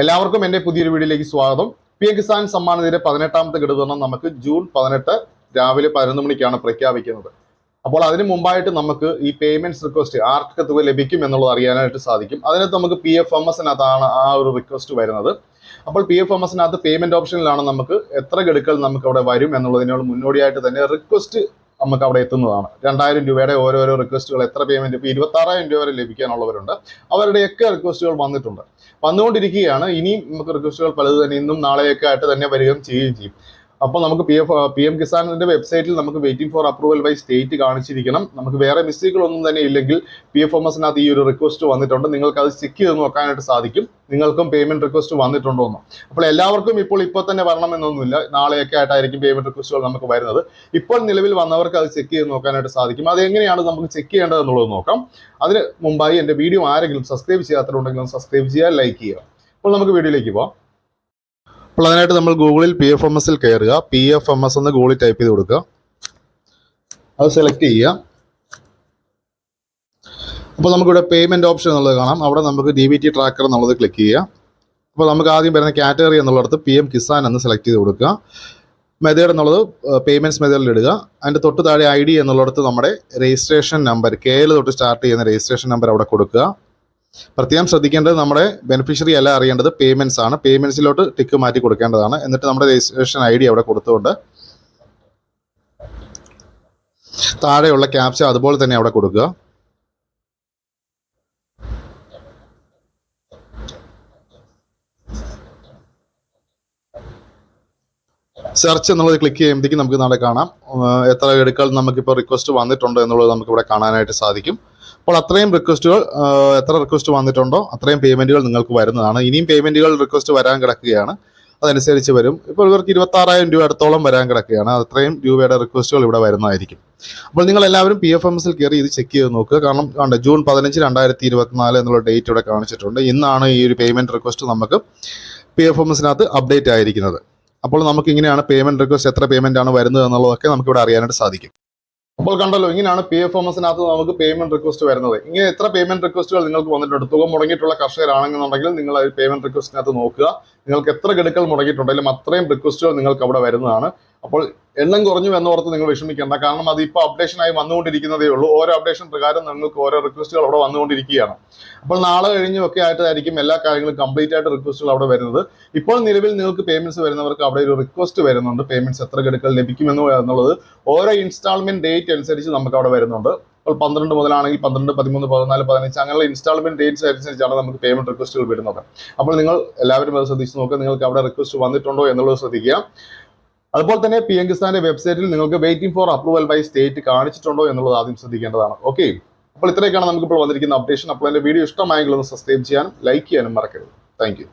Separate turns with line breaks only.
എല്ലാവർക്കും എന്റെ പുതിയൊരു വീഡിയോയിലേക്ക് സ്വാഗതം. പി എം കിസാൻ സമ്മാൻ നിധിയുടെ പതിനെട്ടാമത്തെ ഘടകം നമുക്ക് ജൂൺ പതിനെട്ട് രാവിലെ പതിനൊന്ന് മണിക്കാണ് പ്രഖ്യാപിക്കുന്നത്. അപ്പോൾ അതിന് മുമ്പായിട്ട് നമുക്ക് ഈ പേയ്മെന്റ്സ് റിക്വസ്റ്റ് ആർക്ക് തുക ലഭിക്കും എന്നുള്ളത് അറിയാനായിട്ട് സാധിക്കും. അതിനകത്ത് നമുക്ക് പി എഫ് എം എസിനകത്താണ് ആ ഒരു റിക്വസ്റ്റ് വരുന്നത്. അപ്പോൾ പി എഫ് എം എസിനകത്ത് പേയ്മെന്റ് ഓപ്ഷനിലാണ് നമുക്ക് എത്ര ഗഡുക്കൾ നമുക്ക് അവിടെ വരും എന്നുള്ളതിനോട് മുന്നോടിയായിട്ട് തന്നെ റിക്വസ്റ്റ് നമുക്ക് അവിടെ എത്തുന്നതാണ്. രണ്ടായിരം രൂപയുടെ ഓരോരോ റിക്വസ്റ്റുകൾ എത്ര പേയ്മെന്റ് ഇപ്പോൾ ഇരുപത്താറായിരം രൂപ വരെ ലഭിക്കാനുള്ളവരുണ്ട്. അവരുടെയൊക്കെ റിക്വസ്റ്റുകൾ വന്നിട്ടുണ്ട്. വന്നുകൊണ്ടിരിക്കുകയാണ്. ഇനിയും നമുക്ക് റിക്വസ്റ്റുകൾ പലത് തന്നെ ഇന്നും നാളെയൊക്കെ ആയിട്ട് തന്നെ വരികയും ചെയ്യുകയും ചെയ്യും. അപ്പോൾ നമുക്ക് പി എഫ് പി എം കിസാനിന്റെ വെബ്സൈറ്റിൽ നമുക്ക് waiting for approval by state കാണിച്ചിരിക്കണം. നമുക്ക് വേറെ മിസ്റ്റേക്കുകളൊന്നും തന്നെ ഇല്ലെങ്കിൽ പി എഫ് എം എസിനകത്ത് ഈ ഒരു റിക്വസ്റ്റ് വന്നിട്ടുണ്ട്. നിങ്ങൾക്ക് അത് ചെക്ക് ചെയ്ത് നോക്കാനായിട്ട് സാധിക്കും. നിങ്ങൾക്കും പേയ്മെന്റ് റിക്വസ്റ്റ് വന്നിട്ടുണ്ടോ എന്ന്. അപ്പോൾ എല്ലാവർക്കും ഇപ്പോൾ ഇപ്പോൾ തന്നെ വരണമെന്നൊന്നുമില്ല. നാളെയൊക്കെ ആയിട്ടായിരിക്കും പേയ്മെന്റ് റിക്വസ്റ്റുകൾ നമുക്ക് വരുന്നത്. ഇപ്പോൾ നിലവിൽ വന്നവർക്ക് അത് ചെക്ക് ചെയ്ത് നോക്കാനായിട്ട് സാധിക്കും. അത് എങ്ങനെയാണ് നമുക്ക് ചെക്ക് ചെയ്യേണ്ടത് എന്നുള്ളത് നോക്കാം. അതിന് മുമ്പായി എന്റെ വീഡിയോ ആരെങ്കിലും സബ്സ്ക്രൈബ് ചെയ്യാത്തവരുണ്ടെങ്കിലും സബ്സ്ക്രൈബ് ചെയ്യുക ലൈക്ക് ചെയ്യുക. അപ്പോൾ നമുക്ക് വീഡിയോയിലേക്ക് പോകാം അപ്പോൾ അതിനായിട്ട് നമ്മൾ ഗൂഗിളിൽ പി എഫ് എം എസിൽ കയറുക. പി എഫ് എം എസ് എന്ന് ഗൂഗിളിൽ ടൈപ്പ് ചെയ്ത് കൊടുക്കുക. അത് സെലക്ട് ചെയ്യുക. അപ്പോൾ നമുക്കിവിടെ പേയ്മെന്റ് ഓപ്ഷൻ എന്നുള്ളത് കാണാം. അവിടെ നമുക്ക് ഡി ബി ടി ട്രാക്കർ എന്നുള്ളത് ക്ലിക്ക് ചെയ്യുക. അപ്പോൾ നമുക്ക് ആദ്യം വരുന്ന കാറ്റഗറി എന്നുള്ളിടത്ത് പി എം കിസാൻ എന്ന് സെലക്ട് ചെയ്ത് കൊടുക്കുക. മെത്തേഡ് എന്നുള്ളത് പേയ്മെന്റ്സ് മെത്തേഡിൽ ഇടുക. അതിന്റെ തൊട്ട് താഴെ ഐ ഡി എന്നുള്ളിടത്ത് നമ്മുടെ രജിസ്ട്രേഷൻ നമ്പർ കെ എൽ തൊട്ട് സ്റ്റാർട്ട് ചെയ്യുന്ന രജിസ്ട്രേഷൻ നമ്പർ അവിടെ കൊടുക്കുക. പ്രത്യേകം ശ്രദ്ധിക്കേണ്ടത് നമ്മുടെ ബെനിഫിഷ്യറി അല്ല അറിയേണ്ടത് പേയ്മെന്റ്സ് ആണ്. പേയ്മെന്റ്സിലോട്ട് ടിക്ക് മാറ്റി കൊടുക്കേണ്ടതാണ്. എന്നിട്ട് നമ്മുടെ രജിസ്ട്രേഷൻ ഐ ഡി അവിടെ കൊടുത്തുകൊണ്ട് താഴെയുള്ള ക്യാപ്ച അതുപോലെ തന്നെ അവിടെ കൊടുക്കുക. സെർച്ച് എന്നുള്ളത് ക്ലിക്ക് ചെയ്യുമ്പോഴത്തേക്കും നമുക്ക് നാളെ കാണാം. എത്ര എടുക്കൽ നമുക്കിപ്പോൾ റിക്വസ്റ്റ് വന്നിട്ടുണ്ട് എന്നുള്ളത് നമുക്ക് ഇവിടെ കാണാനായിട്ട് സാധിക്കും. അപ്പോൾ അത്രയും റിക്വസ്റ്റുകൾ എത്ര റിക്വസ്റ്റ് വന്നിട്ടുണ്ടോ അത്രയും പേയ്മെന്റുകൾ നിങ്ങൾക്ക് വരുന്നതാണ്. ഇനിയും പേയ്മെന്റുകൾ റിക്വസ്റ്റ് വരാൻ കിടക്കുകയാണ്. അതനുസരിച്ച് വരും. ഇപ്പോൾ ഇവർക്ക് ഇരുപത്താറായിരം രൂപ അടുത്തോളം വരാൻ കിടക്കുകയാണ്. അത്രയും രൂപയുടെ റിക്വസ്റ്റുകൾ ഇവിടെ വരുന്നതായിരിക്കും. അപ്പോൾ നിങ്ങൾ എല്ലാവരും പി എഫ് എം എസിൽ കയറി ഇത് ചെക്ക് ചെയ്ത് നോക്കുക. കാരണം കണ്ട ജൂൺ പതിനഞ്ച് രണ്ടായിരത്തി ഇരുപത്തിനാല് എന്നുള്ള ഡേറ്റ് ഇവിടെ കാണിച്ചിട്ടുണ്ട്. ഇന്നാണ് ഈ ഒരു പേയ്മെന്റ് റിക്വസ്റ്റ് നമുക്ക് പി എഫ് എം എസിനകത്ത് അപ്ഡേറ്റ് ആയിരിക്കുന്നത്. അപ്പോൾ നമുക്ക് ഇങ്ങനെയാണ് പേയ്മെന്റ് റിക്വസ്റ്റ് എത്ര പേയ്മെന്റ് ആണ് വരുന്നത് എന്നുള്ളതൊക്കെ നമുക്ക് ഇവിടെ അറിയാനായിട്ട് സാധിക്കും. അപ്പോൾ കണ്ടല്ലോ ഇങ്ങനെയാണ് പി എഫ് എം എസിനകത്ത് നമുക്ക് പേയ്മെന്റ് റിക്വസ്റ്റ് വരുന്നത്. ഇങ്ങനെ എത്ര പേയ്മെന്റ് റിക്വസ്റ്റുകൾ നിങ്ങൾക്ക് വന്നിട്ടുണ്ട്? തുക മുടങ്ങിയിട്ടുള്ള കർഷകരാണെന്നുണ്ടെങ്കിൽ നിങ്ങൾ പേയ്മെന്റ് റിക്വസ്റ്റിനകത്ത് നോക്കുക. നിങ്ങൾക്ക് എത്ര ഗഡുക്കൾ മുടങ്ങിയിട്ടുണ്ടെങ്കിലും അത്രയും റിക്വസ്റ്റുകൾ നിങ്ങൾക്ക് അവിടെ വരുന്നതാണ്. അപ്പോൾ എണ്ണം കുറഞ്ഞു എന്നോർത്ത് നിങ്ങൾ വിഷമിക്കേണ്ട. കാരണം അത് ഇപ്പോൾ അപ്ഡേഷൻ ആയി വന്നുകൊണ്ടിരിക്കുന്നതേ ഉള്ളൂ. ഓരോ അപ്ഡേഷൻ പ്രകാരം നിങ്ങൾക്ക് ഓരോ റിക്വസ്റ്റുകൾ അവിടെ വന്നുകൊണ്ടിരിക്കുകയാണ്. അപ്പോൾ നാളെ കഴിഞ്ഞും ഒക്കെ ആയിട്ടായിരിക്കും എല്ലാ കാര്യങ്ങളും കംപ്ലീറ്റ് ആയിട്ട് റിക്വസ്റ്റുകൾ അവിടെ വരുന്നത്. ഇപ്പോൾ നിലവിൽ നിങ്ങൾക്ക് പേയ്മെന്റ്സ് വരുന്നവർക്ക് അവിടെ ഒരു റിക്വസ്റ്റ് വരുന്നുണ്ട്. പേയ്മെന്റ്സ് എത്ര ഗഡുക്കൾ ലഭിക്കുമെന്ന് എന്നുള്ളത് ഓരോ ഇൻസ്റ്റാൾമെന്റ് ഡേറ്റ് അനുസരിച്ച് നമുക്ക് അവിടെ വരുന്നുണ്ട്. ഇപ്പോൾ പന്ത്രണ്ട് മുതലാണെങ്കിൽ പന്ത്രണ്ട് പതിമൂന്ന് പതിനാല് പതിനഞ്ച് അങ്ങനെയുള്ള ഇൻസ്റ്റാൾമെന്റ് ഡേറ്റ്സ് അനുസരിച്ചാണ് നമുക്ക് പേയ്മെന്റ് റിക്വസ്റ്റുകൾ വരുന്നത്. അപ്പോൾ നിങ്ങൾ എല്ലാവരും അത് ശ്രദ്ധിച്ച് നോക്കുക. നിങ്ങൾക്ക് അവിടെ റിക്വസ്റ്റ് വന്നിട്ടുണ്ടോ എന്നുള്ളത് ശ്രദ്ധിക്കുക. അതുപോലെ തന്നെ പി എം കിസാന്റെ വെബ്സൈറ്റിൽ നിങ്ങൾക്ക് waiting for approval by state കാണിച്ചിട്ടുണ്ടോ എന്നുള്ളത് ആദ്യം ശ്രദ്ധിക്കേണ്ടതാണ്. ഓക്കെ അപ്പോൾ ഇത്രയൊക്കെയാണ് നമുക്കിപ്പോൾ വന്നിരിക്കുന്ന അപ്ഡേഷൻ അപ്പോൾ എന്റെ വീഡിയോ ഇഷ്ടമായെങ്കിൽ ഒന്ന് സബ്സ്ക്രൈബ് ചെയ്യാനും ലൈക്ക് ചെയ്യാനും മറക്കരുത്. താങ്ക്